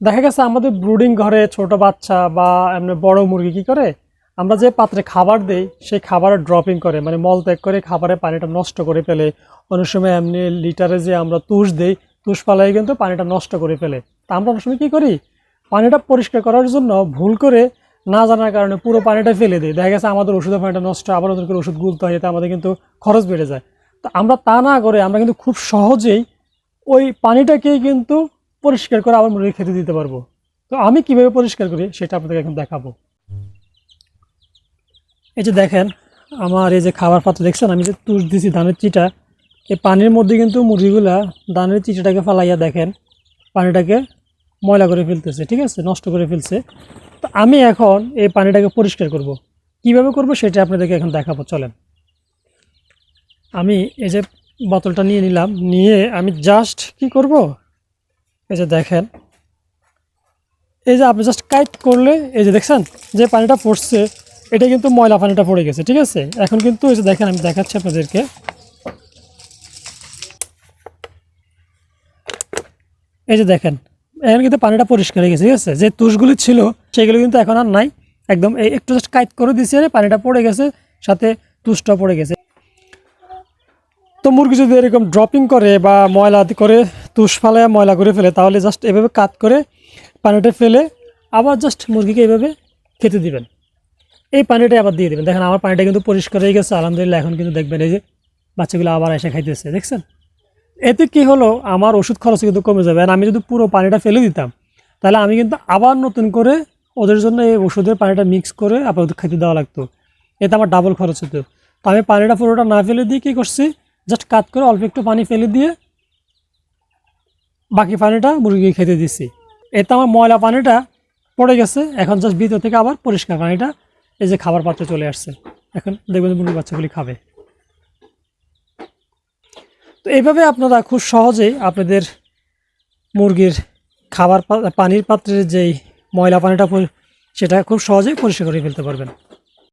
দেখা গেছে আমাদের ব্রুডিং ঘরে ছোট বাচ্চা বা এমনি বড় মুরগি কি করে? আমরা যে পাত্রে খাবার দেই, সেই খাবারের ড্রপিং করে মানে মল ত্যাগ করে খাবারের পানিটা নষ্ট করে ফেলে। অনেক সময় এমনি লিটারে যে আমরা তুষ দেই, তুষ পালাই কিন্তু পানিটা নষ্ট করে ফেলে। তা আমরা অনেক সময় কী করি? পানিটা পরিষ্কার করার জন্য ভুল করে না জানার কারণে পুরো পানিটা ফেলে দিই। দেখা গেছে আমাদের ওষুধের পানিটা নষ্ট, আবার করে ওষুধ গুলতে হয়, এতে আমাদের কিন্তু খরচ বেড়ে যায়। তো আমরা তা না করে, আমরা কিন্তু খুব সহজেই ওই পানিটাকেই কিন্তু পরিষ্কার করে আবার মুরগি খেতে দিতে পারব। তো আমি কীভাবে পরিষ্কার করি সেটা আপনাদের এখন দেখাবো। এই যে দেখেন, আমার এই যে খাবার পাত্র দেখছেন, আমি যে তুষ দিছি ধানের চিটা, এই পানির মধ্যে কিন্তু মুরগিগুলা ধানের চিটাটাকে ফালাইয়া দেখেন, পানিটাকে ময়লা করে ফেলতেছে, ঠিক আছে? নষ্ট করে ফেলছে। তো আমি এখন এই পানিটাকে পরিষ্কার করব। কীভাবে করব সেটা আপনাদেরকে এখন দেখাবো, চলেন। আমি এই যে বোতলটা নিয়ে নিলাম, নিয়ে আমি জাস্ট কি করব? এই যে দেখেন। এই যে আপনি জাস্ট কাইট করলে, এই যে দেখছেন, যে পানিটা পড়ছে, এটা কিন্তু ময়লা পানিটা পড়ে গেছে, ঠিক আছে? এখন কিন্তু এই যে দেখেন, আমি দেখাচ্ছি আপনাদেরকে। এই যে দেখেন, এখন কিন্তু পানিটা পরিষ্কার হয়ে গেছে, ঠিক আছে? যে তুষগুলি ছিল, সেগুলো কিন্তু এখন আর নাই। একদম এই একটু জাস্ট কাইট করে দিয়েছে পানিটা পড়ে গেছে, সাথে তুষটা পড়ে গেছে। তো মুরগি যদি এরকম ড্রপিং করে বা ময়লা করে তুষ ফালায় ময়লা করে ফেলে, তাহলে জাস্ট এভাবে কাত করে পানিটা ফেলে আবার জাস্ট মুরগিকে এইভাবে খেতে দিবেন। এই পানিটা আবার দিয়ে দেবেন। দেখেন আমার পানিটা কিন্তু পরিষ্কার হয়ে গেছে, আলহামদুলিল্লাহ এখন কিন্তু দেখবেন এই যে বাচ্চাগুলো আবার এসে খাইতেছে, দেখছেন? এতে কি হলো, আমার ওষুধ খরচ কিন্তু কমে যাবে। আর আমি যদি পুরো পানিটা ফেলে দিতাম, তাহলে আমি কিন্তু আবার নতুন করে ওদের জন্য এই ওষুধের পানিটা মিক্স করে আবার ওদের খেতে দেওয়া লাগতো। এতে আমার ডাবল খরচ হতো। তো আমি পানিটা পুরোটা না ফেলে দিয়ে কী করছি জাস্ট কাত করে অল্প একটু পানি ফেলে দিয়ে বাকি পানিটা মুরগিকে খেতে দিচ্ছি এতে আমার ময়লা পানিটা পড়ে গেছে, এখন জাস্ট ভিতর থেকে আবার পরিষ্কার পানিটা এই যে খাবার পাত্রে চলে আসছে। এখন দেখবেন মুরগির বাচ্চাগুলি খাবে। তো এইভাবে আপনারা খুব সহজেই আপনাদের মুরগির খাবার পানির পাত্রের যেই ময়লা পানিটা সেটা খুব সহজেই পরিষ্কার করে ফেলতে পারবেন।